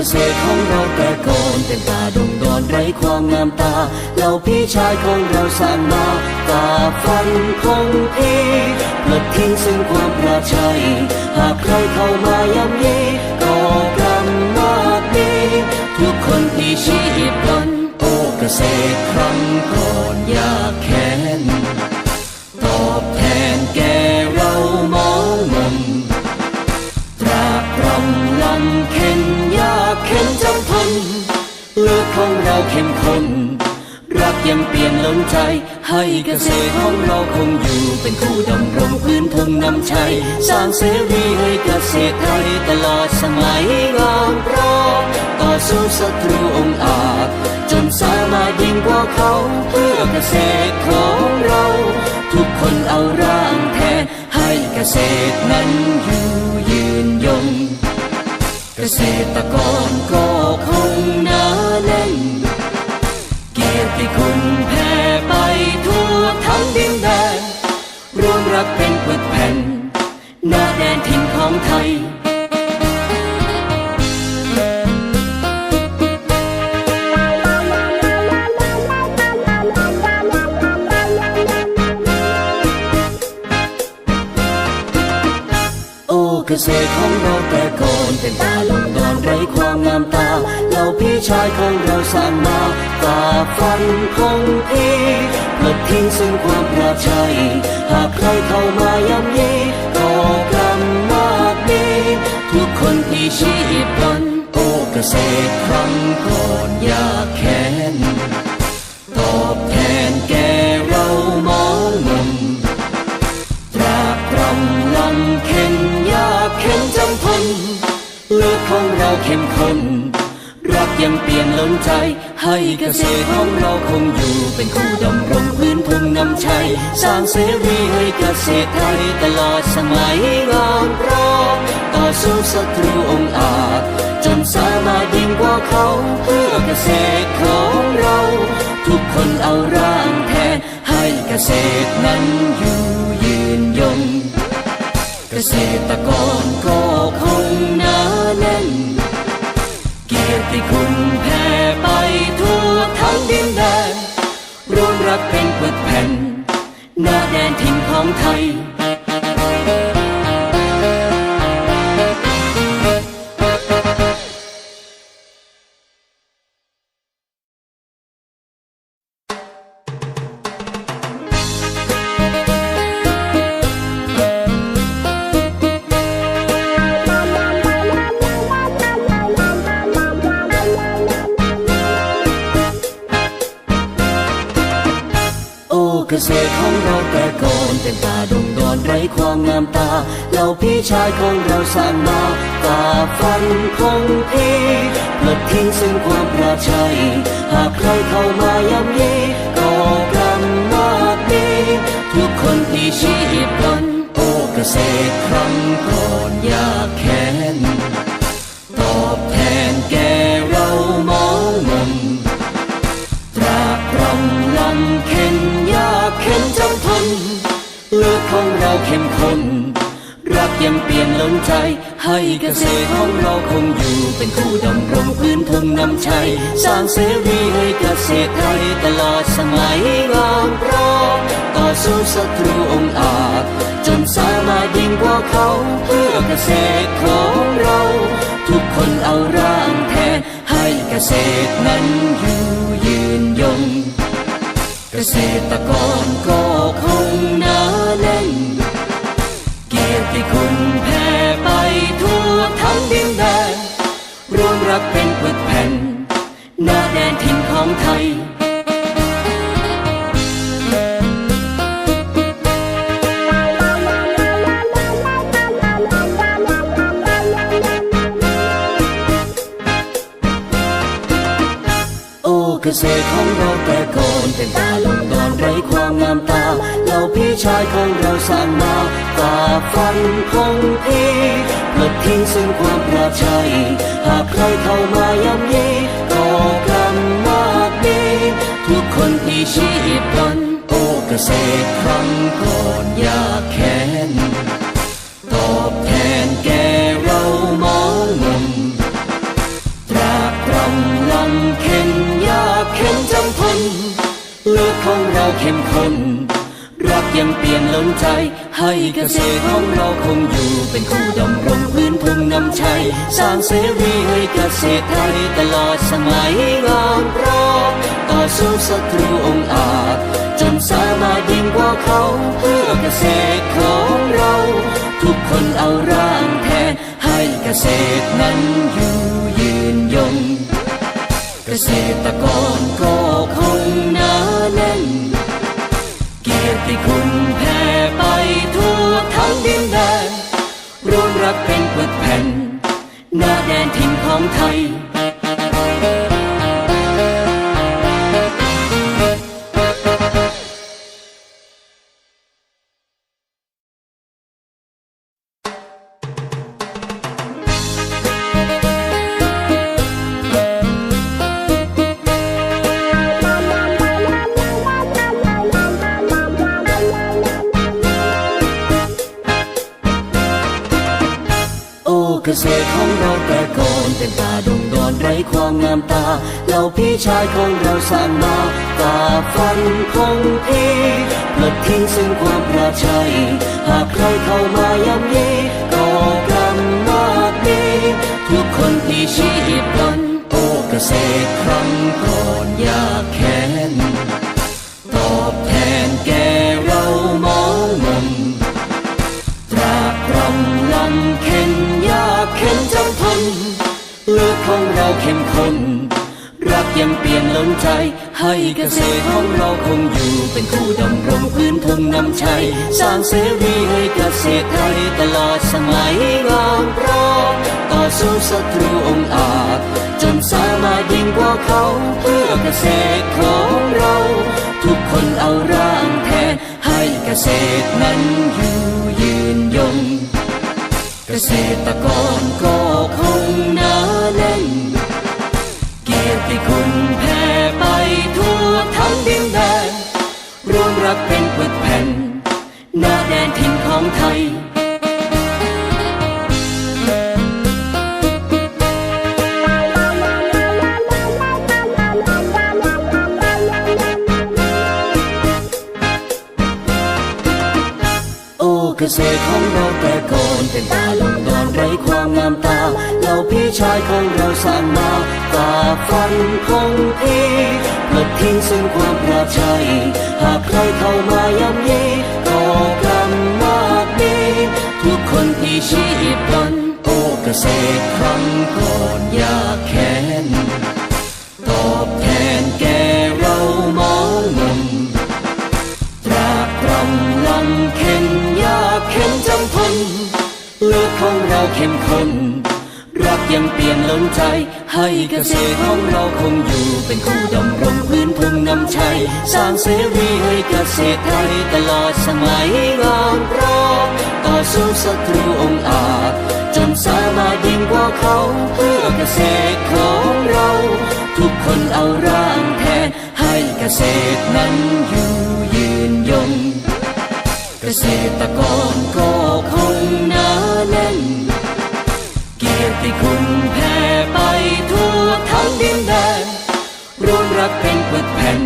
เกษตรของเราแต่ก่อนเป็นป่าดงดอนไร้ความงามตาเหล่าพี่ชายของเราสร้างมาฝ่าฟันคงที่ปลดทิ้งซึ่งความประชัย หากใครเข้ามายำยีก็กรรมมากมีทุกคนที่ชีพตนโอ้เกษตรครั้งก่อนยา เข้มข้น รักยังเปลี่ยนล้นใจ ให้เกษตรของเราคงอยู่เป็นคู่ดำรงพื้นทุ่งนำชัยสร้างเสรีให้เกษตรไทยตลอดสมัยงามพร้อมต่อสู้ศัตรูองอาจ จนสามารถยิ่งกว่าเขาเพื่อเกษตรของเรา ทุกคนเอาร่างแทนให้เกษตรนั้นอยู่ยืนยง เกษตรกรก็ ไทย โอ้เกษตรของเราแต่ก่อนเป็นป่าลงดอนไร้ความงามตาเหล่าพี่ชายของเราสร้างมาฝ่าฟันคงที่ปลดทิ้งซึ่งความประชัยหากใครเข้ามายำยีก็ ทุกคนที่ชีพตนโอ้เกษตรครั้งก่อนอยากแค้นตอบแทนแก่เรามองมนตราบรำลำเข็นยากเข็นจำทนเลือดของเราเข้มข้น ยังเปลี่ยนล้นใจ ให้เกษตรของเราคงอยู่เป็นคู่ดำรงพื้นทุ่งนำชัย สร้างเสรีให้เกษตรไทยตลอดสมัยงามพร้อมต่อสู้ศัตรูองอาจ จนสามารถยิ่งกว่าเขา เพื่อเกษตรของเรา ทุกคนเอาร่างแทนให้เกษตรนั้นอยู่ยืนยง เกษตรกรก็ ที่คุณแผ่ไปทั่วทั้งดินแดนรวมรักเป็นปึกแผ่นหน้าแดนถิ่นของไทย โอ้เกษของเราแต่ก่อนเป็นป่าดงดอนไร้ความงามตาเหล่าพี่ชายของเราสร้างมาฝ่าฟันคงที่ปลดทิ้งซึ่งความประชัย หากใครเข้ามายำยีก็กรรมมากมีทุกคนที่ชีพตนโอ้เกษตรครั้งก่อนอยากแค้น เข้มข้นรักยังเปลี่ยนล้นใจ ให้เกษตรของเราคงอยู่เป็นคู่ดำรงพื้นทุ่งนำชัยสร้างเสรีให้เกษตรไทยตลอดสมัยงามพร้อมต่อสู้ศัตรูองอาจ จนสามารถยิ่งกว่าเขาเพื่อเกษตรของเรา ทุกคนเอาร่างแทนให้เกษตรนั้นอยู่ยืนยง เกษตรกรก็ โอ้เกษตรของเราแต่ก่อนเป็นป่าลงดอนไร้ความงามตาเหล่าพี่ชายของเราสร้างมาฝ่าฟันคงที่ปลดทิ้งซึ่งความประชัยหากใครเข้ามายำยีก็กรรมมากมีทุกคนที่ชีพตนโอ้เกษตรครั้งก่อนอยากแค้น ล้นใจ ให้เกษตรของเราคงอยู่เป็นคู่ดำรงพื้นทุ่งนำชัยสร้างเสรีให้เกษตรไทยตลอดสมัยงามรอมต่อสู้ศัตรูองอาจ จนสามารถยิ่งกว่าเขาเพื่อเกษตรของเรา ทุกคนเอาร่างแทนให้เกษตรนั้นอยู่ยืนยง เกษตรกรก็ กษตรของเราแต่ก่อนเป็นป่าดงดอนไร้ความงามตาเหล่าพี่ชายของเราสร้างมาฝ่าฟันคงพีปลดทิ้งซึ่งความประชัย หากใครเข้ามายำยีก็กรรมมากมีทุกคนที่ชีพพลันโอ้เกษตรครั้งก่อนอยากแค้นตอบแทนแก่เรามองมนตราบรำลำเข็นากเข็นจำทนเลือดของเราเข้มข้นรักยังเปลี่ยนล้นใจ ให้เกษตรของเราคงอยู่เป็นคู่ดำรงพื้นทุ่งนำชัยสร้างเสรีให้เกษตรไทยตลอดสมัยงามพร้อมต่อสู้ศัตรูองอาจจนสามารถยิ่งกว่าเขาเพื่อเกษตรของเรา ทุกคนเอาร่างแทนให้เกษตรนั้นอยู่ กษตรกรก็คงหนาแน่น เกียรติคุณแผ่ไปทั่วทั้งดินแดนรวมรักเป็นปึกแผ่นหน้าแดนถิ่นของไทยโอ้เกษตรของเราแต่ก่ นเป็นป่าลงดอนไร้ความงามตาเหล่าพี่ชายของเราสร้างมาฝ่าฟันคงพีปลดทิ้งซึ่งความประชัยหากใครเข้ามาย่ำยีก็กรรมมากมีทุกคนที่ชีพพลันโอ้เกษตรครั้งก่อนอยากแค้นตอบแทนแกเรามองมนตราบรำลำเข็นยากเข็นจำทนเลือด ของเราเข้มข้น รักยังเปลี่ยนล้นใจ ให้เกษตรของเราคงอยู่ เป็นคู่ดำรงพื้นทุ่งนำชัย สร้างเสรีให้เกษตรไทยตลอดสมัยงามพร้อมต่อสู้ศัตรูองอาจ จนสามารถยิ่งกว่าเขา เพื่อเกษตรของเรา ทุกคนเอาร่างแทน ให้เกษตรนั้นอยู่ยืนยง เกษตรกรก็คงนาแน่น เกียรติคุณแผ่ไปทั่วทั้งดินแดนรวมรักเป็นปึกแผ่น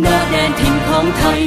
หน้าแดนถิ่นของไทย